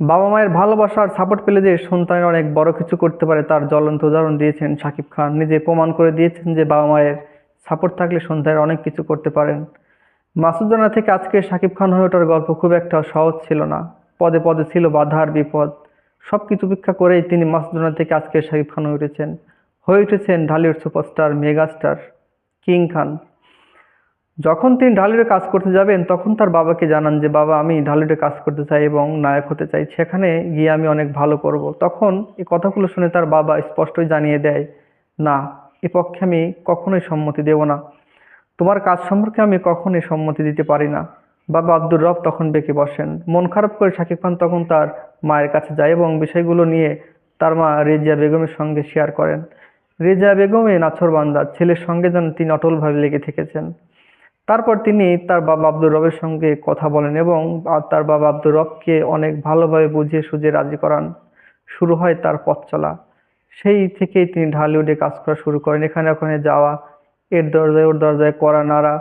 বাবা মায়ের ভালোবাসা আর সাপোর্ট পেলে যে সন্তানের অনেক বড় কিছু করতে পারে, তার জ্বলন্ত উদাহরণ দিয়েছেন শাকিব খান। নিজে প্রমাণ করে দিয়েছেন যে বাবা মায়ের সাপোর্ট থাকলে সন্তানের অনেক কিছু করতে পারেন। মাসুদ রানা থেকে আজকে শাকিব খান হয়ে ওঠার গল্প খুব একটা সহজ ছিল না। পদে পদে ছিল বাধা আর বিপদ। সব কিছু উপেক্ষা করেই তিনি মাসুদ রানা থেকে আজকে শাকিব খান হয়ে উঠেছেন। হয়ে উঠেছেন Dhallywood superstar, megastar king Khan. যখন তিনি ঢালিউডে কাজ করতে যাবেন, তখন তার বাবাকে জানান যে, বাবা, আমি ঢালিউডে কাজ করতে চাই এবং নায়ক হতে চাই। সেখানে গিয়ে আমি অনেক ভালো করব। তখন এই কথাগুলো শুনে তার বাবা স্পষ্টই জানিয়ে দেয়, না, এ পক্ষে আমি কখনোই সম্মতি দেব না। তোমার কাজ সম্পর্কে আমি কখনোই সম্মতি দিতে পারি না। বাবা আব্দুর রব তখন বেঁকে বসেন। মন খারাপ করে শাকিব খান তখন তার মায়ের কাছে যায় এবং বিষয়গুলো নিয়ে তার মা রেজিয়া বেগমের সঙ্গে শেয়ার করেন। রেজিয়া বেগমে নাছরবান্দা ছেলের সঙ্গে যেন তিনি অটলভাবে লেগে থেকেছেন। তারপর তিনি তার বাবা আব্দুর রবের সঙ্গে কথা বলেন এবং তার বাবা আব্দুর রবকে অনেক ভালোভাবে বুঝিয়ে সুঝিয়ে রাজি করান। শুরু হয় তার পথ চলা। সেই থেকেই তিনি ঢালিউডে কাজ করা শুরু করেন। এখানে ওখানে যাওয়া, এর দরজায় ওর দরজায় করা নাড়া,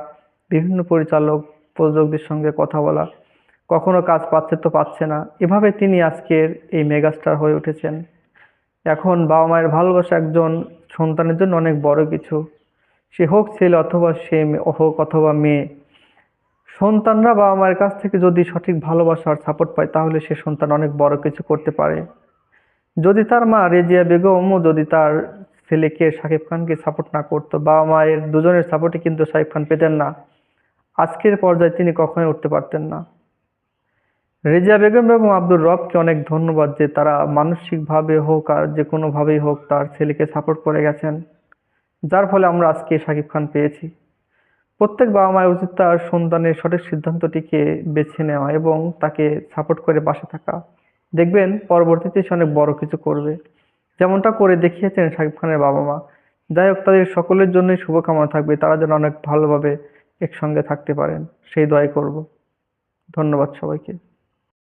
বিভিন্ন পরিচালক, প্রযোজকদের সঙ্গে কথা বলা। কখনো কাজ পাচ্ছে তো পাচ্ছে না। এভাবে তিনি আজকের এই মেগাস্টার হয়ে উঠেছেন। এখন বাবা মায়ের ভালোবাসা একজন সন্তানের জন্য অনেক বড় কিছু। সে হোক ছেলে অথবা সে হোক অথবা মেয়ে। সন্তানরা বাবা মায়ের কাছ থেকে যদি সঠিক ভালোবাসা আর সাপোর্ট পায়, তাহলে সে সন্তান অনেক বড় কিছু করতে পারে। যদি তার মা রেজিয়া বেগমও যদি তার ছেলেকে শাকিব খানকে সাপোর্ট না করতো, বাবা মায়ের দুজনের সাপোর্টে কিন্তু শাকিব খান পেতেন না। আজকের পর্যায়ে তিনি কখনোই উঠতে পারতেন না। রেজিয়া বেগম এবং আব্দুর রবকে অনেক ধন্যবাদ যে তারা মানসিকভাবে হোক আর যে কোনোভাবেই হোক তার ছেলেকে সাপোর্ট করে গেছেন। যার ফলে আমরা আজকে শাকিব খান পেয়েছি। প্রত্যেক বাবা মায়ের উচিত তার সন্তানের সঠিক সিদ্ধান্তটিকে বেছে নেওয়া এবং তাকে সাপোর্ট করে পাশে থাকা। দেখবেন, পরবর্তীতে সে অনেক বড় কিছু করবে। যেমনটা করে দেখিয়েছেন শাকিব খানের বাবা মা যাই হোক, তাদের সকলের জন্যই শুভকামনা থাকবে। তারা যেন অনেক ভালোভাবে একসঙ্গে থাকতে পারেন। সেই দয় করব। ধন্যবাদ সবাইকে।